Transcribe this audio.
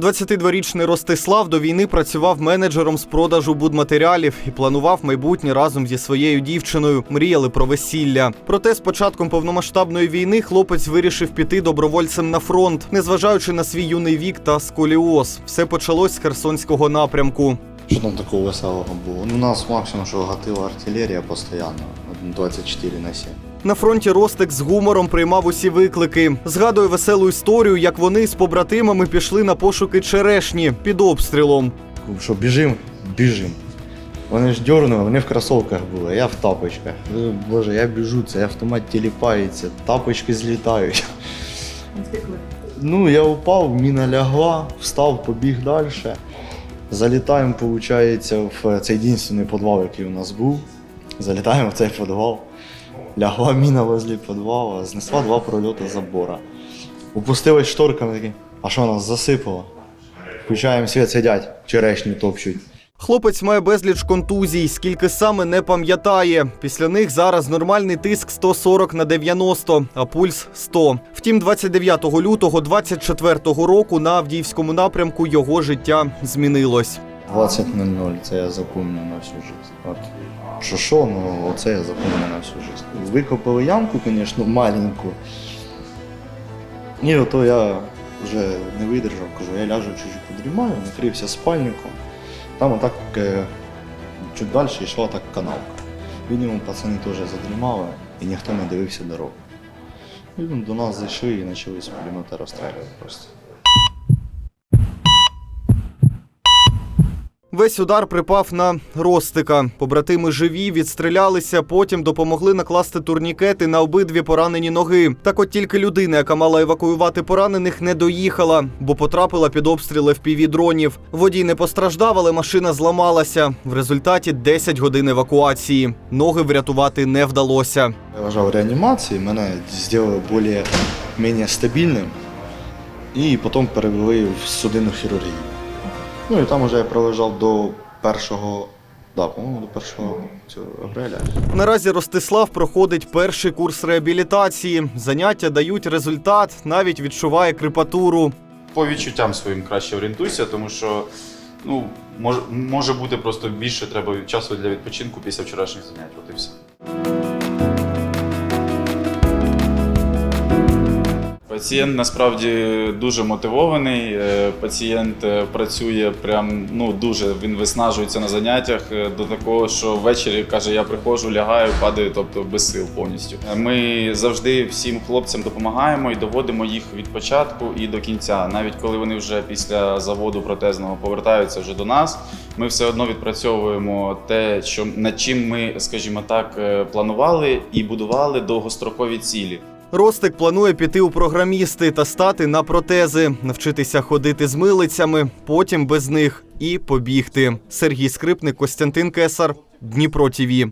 22-річний Ростислав до війни працював менеджером з продажу будматеріалів і планував майбутнє разом зі своєю дівчиною. Мріяли про весілля. Проте з початком повномасштабної війни хлопець вирішив піти добровольцем на фронт, незважаючи на свій юний вік та сколіоз. Все почалось з Херсонського напрямку. Що там такого веселого було? Ну, у нас максимум, що гатила артилерія постійно, 24 на 7. На фронті Ростик з гумором приймав усі виклики. Згадує веселу історію, як вони з побратимами пішли на пошуки черешні під обстрілом. Що біжим, біжим. Вони ж дьорнули, вони в кросовках були, я в тапочках. Е, Боже, я біжу, цей автомат тіліпається, тапочки злітають. Ну, я упав, міна лягла, встав, побіг далі. Залітаємо, виходить, в цей єдиний підвал, який у нас був. Залітаємо в цей підвал. Лягла міна возле підвала, знесла два прольоти забора. Упустилась шторка, ми такі, а що нас засипало? Включаємо світ, сидять, черешню топчуть. Хлопець має безліч контузій, скільки саме не пам'ятає. Після них зараз нормальний тиск 140 на 90, а пульс 100. Втім, 29 лютого 24 року на Авдіївському напрямку його життя змінилось. 20.00, це я запомню на всю життя. От. Що що, ну оце я запомню на всю життя. Викопали ямку, звісно, маленьку. І ото я вже не видержав, кажу, я ляжу чуть подрімаю, накрився спальником. Там отак е, чуть далі йшла так канавка. Видимо, пацани теж задрімали і ніхто не дивився дорогу. І до нас зайшли і почали з пулемета розстрілювати просто. Весь удар припав на Ростика. Побратими живі, відстрілялися, потім допомогли накласти турнікети на обидві поранені ноги. Так от тільки людина, яка мала евакуювати поранених, не доїхала, бо потрапила під обстріли в піві дронів. Водій не постраждав, але машина зламалася. В результаті 10 годин евакуації. Ноги врятувати не вдалося. Я лежав реанімації, мене зробили більш-менш стабільним і потім перевели в судинну хірургію. Ну і там вже я пролежав до першого, да, по-моєму, до першого цього апреля. Наразі Ростислав проходить перший курс реабілітації. Заняття дають результат, навіть відчуває крипатуру. по відчуттям своїм краще орієнтуйся, тому що ну, може, може бути просто більше треба часу для відпочинку після вчорашніх занять. От і все. Пацієнт насправді дуже мотивований. е, Пацієнт е, працює прям ну дуже він виснажується на заняттях е, до такого, що ввечері каже: я приходжу, лягаю, падаю, тобто без сил повністю. Ми завжди всім хлопцям допомагаємо і доводимо їх від початку і до кінця. Навіть коли вони вже після заводу протезного повертаються вже до нас, ми все одно відпрацьовуємо те, що над чим ми, скажімо так, планували і будували довгострокові цілі. Ростик планує піти у програмісти та стати на протези, навчитися ходити з милицями, потім без них і побігти. Сергій Скрипник, Костянтин Кесар, Дніпро ТІВІ.